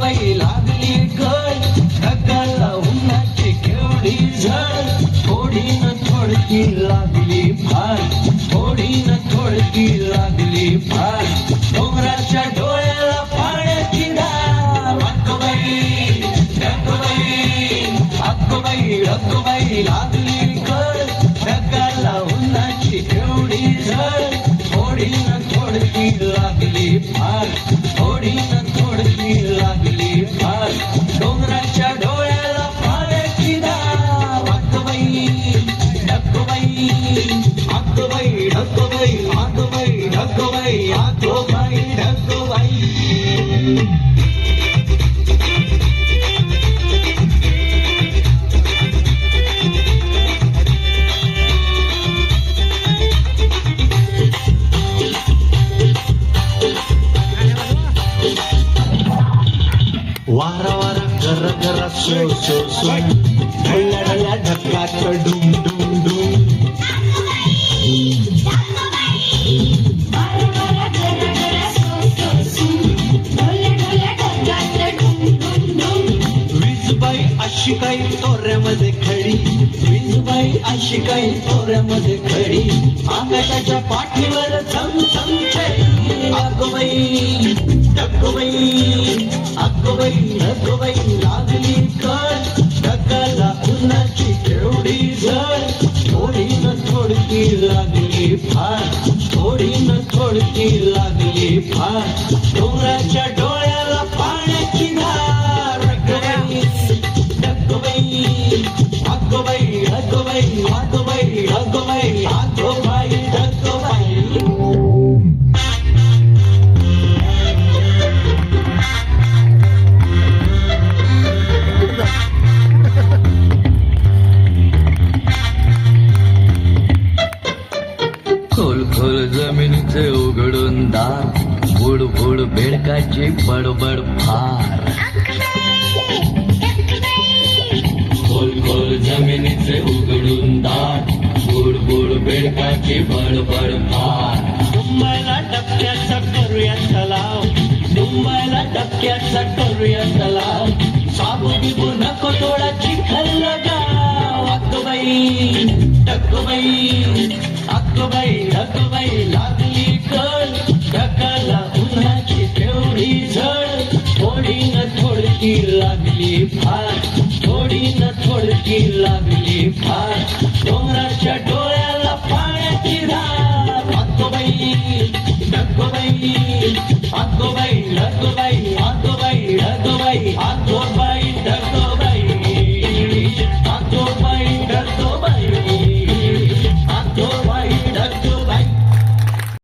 बाई लागली कळ ढगाला उन्हाची केवढी झळ. थोडी न थोडकी लागली फार थोडी न थोडकी लागली फार डोंगराच्या डोळ्याला पाण्याची धार. अक्कबाई अक्कबाई अक्कबाई अक्कबाई लागली ढगोबाई ढगोबाई आगोबाई ढगोबाई आगोबाई ढगोबाई वारा वारा घर घरा सो सो सो ढक्का डुम डुम डुम मध्ये खडी. विजबाई अशी काही तोऱ्यामध्ये खडी. आकाशाच्या पाठीवर झम झम छडी अगोबाई अगोबाई अगोबाई लागली कर ढगाला उन्हाची केवढी झळ. थोडी न थोडकी लागली फार. थोडी न थोडकी लागली फार. डोंगराच्या खोल खोल जमिनीचे उघडून दार बुडबुड बेडकाची बडबड फार. खोल खोल जमिनीचे उघडून दार गुड बुड बेडकाची बडबड फार मुंबईला टप्प्याचा करूया तलाव. मुंबईला टप्प्याचा करूया तलाव. साबू बिबू नको थोडा चिखल लगाव अक्कबाई टक्कबाई अक्कबाई ढकबाई लागली कळ ढकाला उन्हाची तेवढी झळ. थोडी न थोडकी लागली फार आवडीनं थोडकी लागली फार. डोंगराच्या डोळ्याला पाण्याची धार आकोबाई आकोबाई आकोबाई